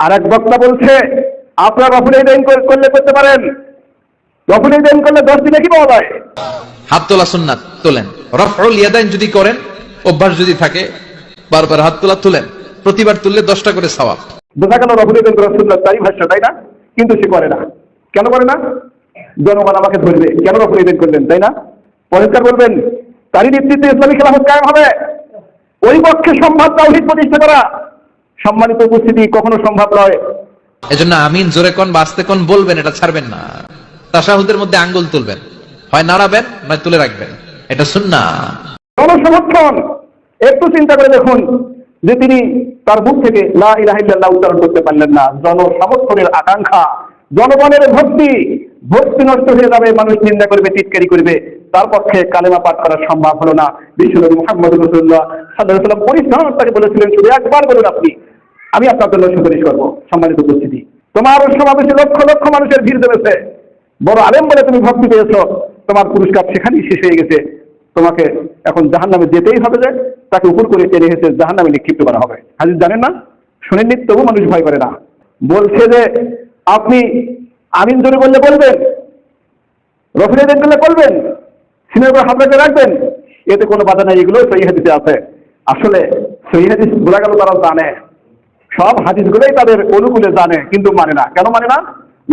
আর এক বক্তা বলছে আপনার রফুল ইদাইন করলে করতে পারেন। রফুল ইদাইন করলে দশ দিনে কি পাওয়া যায়? হাত তোলা সুন্নাত তোলেন। রফউল ইয়াদাইন যদি করেন অভ্যাস যদি থাকে বারবার হাত তোলা তুলেন। প্রতিবার তুললে দশটা করে সওয়াব। বোঝা গেল রফুল ইদাইন করা সুন্নাত তাই ভাষ্য তাই না? কিন্তু সে করে না। কেন করে না? জনগণ আমাকে ধরবে। কেন রফুল ইদাইন করলেন তাই না? পরিষ্কার বলবেন তারই নেতৃত্বে ইসলামী খেলাফত কায়েম হবে। ওই পক্ষে সম্ভব তাওহীদ প্রতিষ্ঠা করা। সম্মানিত উপস্থিতি কখনো সম্ভব নয়। এজন্য আমিন জোরে কোন বাঁচতে কোন বলবেন এটা ছাড়বেন না। তাসাহুদের মধ্যে আঙ্গুল তুলবেন। হয় নাড়াবেন নয় তুলে রাখবেন। এটা সুন্না জনসমর্থন একটু চিন্তা করে দেখুন যে তিনি তার মুখ থেকে লা ইলাহা ইল্লাল্লাহ উচ্চারণ করতে পারলেন না। জনসমর্থনের আকাঙ্ক্ষা জনগণের ভক্তি ভক্তি নষ্ট হয়ে যাবে মানুষ নিন্দা করবে টিটকারি করবে। তার পক্ষে কালেমা পাঠ করা সম্ভব হলো না। বিশ্বনবী মোহাম্মদ রসুল্লাহ সাল্লাহ সাল্লাম পরিশ্রম তাকে বলেছিলেন শুধু একবার বলুন আপনি আমি আপনার জন্য সুপারিশ করব, সম্মানিত উপস্থিতি। তোমার সমাবেশে লক্ষ লক্ষ মানুষের ভিড় জমেছে। বড় আলেম বলে তুমি ভক্তি পেয়েছ। তোমার পুরস্কার সেখানেই শেষ হয়ে গেছে। তোমাকে এখন জাহান নামে যেতেই হবে যে, তাকে উপর করে টেনে হেসে জাহান নামে নিক্ষিপ্ত করা হবে। হাজির জানেন না? শুনেননি? তবু মানুষ ভয় করে না। বলছে যে, আপনি আমিন জোরে বললে বলবেন? রফিলে দেখলে বলবেন? সিনের উপর হাত রেখে রাখবেন? এতে কোনো বাধা নেই এগুলো সহি হাদিসে আছে। আসলে সহি হাদিস বোঝা গেল তারা জানে। সব হাদিসগুলোই তাদের অনুকূলে জানে, কিন্তু মানে না। কেন মানে না?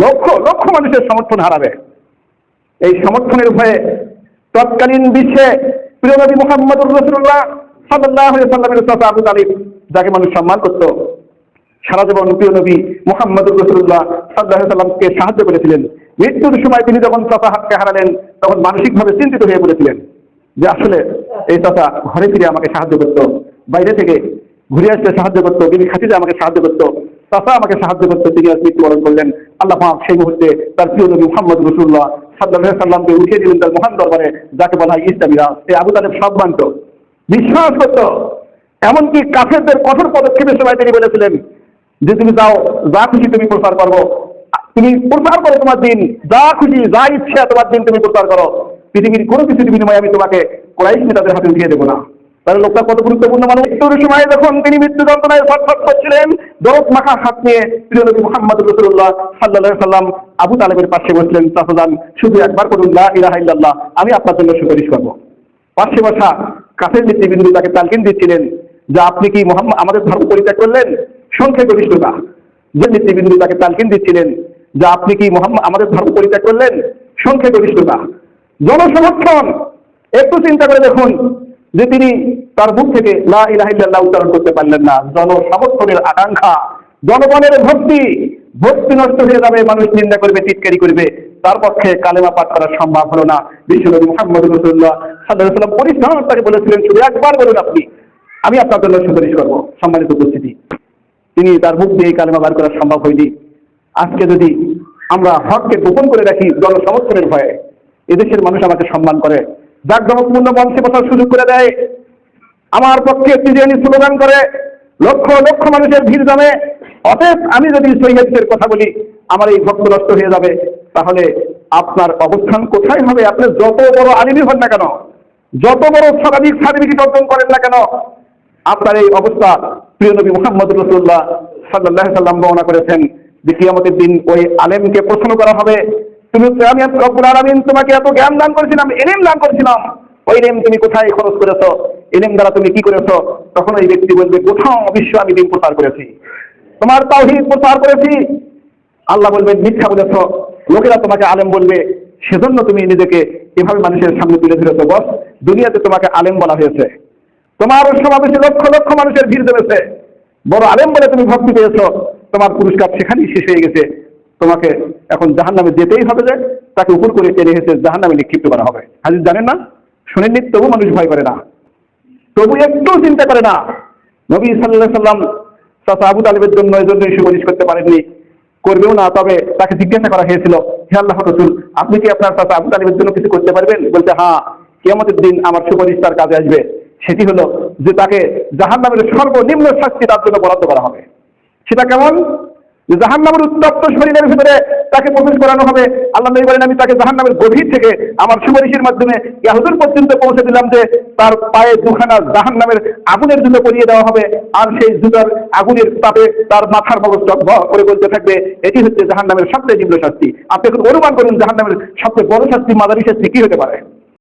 লক্ষ লক্ষ মানুষের সমর্থন হারাবে। এই সমর্থনের ভয়ে তৎকালীন বিশ্বে প্রিয় নবী মোহাম্মদ রসুল্লাহ সাল্লাহ সাল্লামের চাচা আবু তালিব, যাকে মানুষ সম্মান করত, সারা জীবন প্রিয় নবী মোহাম্মদ রসুল্লাহ সাল্লাহ সাল্লামকে সাহায্য করেছিলেন। মৃত্যুর সময় তিনি যখন চাচা হাতকে হারালেন, তখন মানসিকভাবে চিন্তিত হয়ে পড়েছিলেন যে আসলে এই চাচা ঘরে ফিরে আমাকে সাহায্য করতো। বাইরে থেকে ঘুরে আসতে সাহায্য করতো বিবি খাতিজা আমাকে সাহায্য করতো, চাচা আমাকে সাহায্য করতো, তিনি আজ মৃত্যুবরণ করলেন। আল্লাহ পাক সেই মুহূর্তে তার প্রিয় নবী মোহাম্মদ রসুল্লাহ সাল্লাহ সাল্লামকে উঠিয়ে দিলেন তার মহান দরবারে, যাকে বলা হয় ইসলামীরা সে আবু তালেব সব মানত বিশ্বাস করত। এমনকি কাফেরদের কঠোর পদক্ষেপের সময় তিনি বলেছিলেন যে, তুমি যাও, যা খুশি তুমি প্রচার করব তুমি প্রচার করো তোমার দিন, যা খুশি, যা ইচ্ছা তোমার দিন তুমি প্রচার করো। পৃথিবীর কোনো কিছুর বিনিময়ে আমি তোমাকে কোরাইশ তাদের হাতে উঠিয়ে দেবো না। তাহলে লোকটা কত গুরুত্বপূর্ণ মানুষ? মৃত্যুর সময় যখন তিনি মৃত্যু যন্ত্রণায় ছটফট করছিলেন। দরদ মাখা হাত নিয়ে প্রিয় নবী মোহাম্মদ রসুল্লাহ সাল্লাহ সাল্লাম আবু তালেবের পাশে বসলেন। চাষান শুধু একবার করুন লা ইলাহা ইল্লাল্লাহ। আমি আপনার জন্য সুপারিশ করব। পাশে বসা কাছের নেতৃবৃন্দ তাকে তালকিন দিচ্ছিলেন। যে আপনি কি মোহাম্মদ আমাদের ধর্ম পরিত্যাগ করলেন? সংখ্যা গরিষ্ঠতা যে নেতৃবৃন্দ তাকে তালকিন দিচ্ছিলেন, যে আপনি কি মোহাম্মদ আমাদের ধর্ম পরিত্যাগ করলেন? সংখ্যা গরিষ্ঠতা জনসমর্থন। একটু চিন্তা করে দেখুন যে তিনি তার মুখ থেকে লা উচ্চারণ করতে পারলেন না। জনসমর্থনের আকাঙ্ক্ষা, জনগণের ভক্তি ভক্তি নষ্ট হয়ে যাবে, মানুষ নিন্দা করবে টিটকারি করবে। তার পক্ষে কালেমা পাঠ করা সম্ভব হলো না। বিশ্বনবী মোহাম্মদ রসুল্লাহ সাল্লাহ তাকে বলেছিলেন, শুধু একবার বলুন আপনি। আমি আপনার জন্য সুপারিশ করব। সম্মানিত উপস্থিতি, তিনি তার মুখ দিয়ে কালেমা বার করা সম্ভব হয়নি। আজকে যদি আমরা হককে গোপন করে রাখি, জনসমর্থনের ভয়ে, এদেশের মানুষ আমাকে সম্মান করে। জাকজমকপূর্ণ মঞ্চে বসার সুযোগ করে দেয়। আমার পক্ষে সিরিয়ানি স্লোগান করে, লক্ষ লক্ষ মানুষের ভিড় জমে। অতএব আমি যদি সৈয়দের কথা বলি, আমার এই ভক্ত নষ্ট হয়ে যাবে। তাহলে আপনার অবস্থান কোথায় হবে? আপনি যত বড় আলিমি হন না কেন, যত বড় শতাধিক সার্টিফিকেট অর্জন করেন না কেন, আপনার এই অবস্থা প্রিয় নবী মোহাম্মদ রসুল্লাহ সাল্লাহ সাল্লাম বর্ণনা করেছেন যে কিয়ামতের দিন ওই আলেমকে প্রশ্ন করা হবে তুমি আমি রব্বুল আলামিন তোমাকে এত জ্ঞান দান করেছিলাম, এলেম দান করেছিলাম। ওই এলেম তুমি কোথায় খরচ করেছ? এলেম দ্বারা তুমি কি করেছ? তখন ওই ব্যক্তি বলবে, কোথাও অবশ্য আমি দিন প্রচার করেছি। তোমার তাওহীদ প্রচার করেছি। আল্লাহ বলবেন মিথ্যা বলেছ। লোকেরা তোমাকে আলেম বলবে। সেজন্য তুমি নিজেকে এভাবে মানুষের সামনে তুলে ধরেছো, বস। দুনিয়াতে তোমাকে আলেম বলা হয়েছে। তোমার সমাবেশে লক্ষ লক্ষ মানুষের ভিড় জমেছে। বড় আলেম বলে তুমি ভক্তি পেয়েছ। তোমার পুরস্কার সেখানেই শেষ হয়ে গেছে। তোমাকে এখন জাহান নামে যেতেই হবে যে, তাকে উপর করে টেনে হেসে জাহান নামে নিক্ষিপ্ত করা হবে। হাজির জানেন না? শুনেননি? তবু মানুষ ভয় করে না। তবু একটু চিন্তা করে না। নবী সাল্লাহ সাল্লাম আবু তালেবের জন্য এই জন্যই সুপারিশ করতে পারেননি। করবেও না, তবে তাকে জিজ্ঞাসা করা হয়েছিল, হে আল্লাহ রসুল, আপনি কি আপনার চাচা আবু তালেবের জন্য কিছু করতে পারবেন? বলতে হ্যাঁ কেমতের দিন আমার সুপারিশ তার কাজে আসবে। সেটি হলো যে তাকে জাহান নামের সর্বনিম্ন শাস্তি তার জন্য বরাদ্দ করা হবে। সেটা কেমন? যে জাহান নামের উত্তপ্ত শরীরের ভিতরে তাকে প্রবেশ করানো হবে, আল্লাহ নবী বলেন, আমি তাকে জাহান্নামের গভীর থেকে আমার সুপারিশের মাধ্যমে ইয়াহুদুর পর্যন্ত পৌঁছে দিলাম যে তার পায়ে দুখানা জাহান্নামের আগুনের জন্য পরিয়ে দেওয়া হবে আর সেই জুতার আগুনের তাপে তার মাথার মগজ টকবক করে বলতে থাকবে। এটি হচ্ছে জাহান্নামের সবচেয়ে তীব্র শাস্তি। আপনি এখন অনুমান করুন, জাহান্নামের সবচেয়ে বড় শাস্তি মাদারি শাস্তি কি হতে পারে?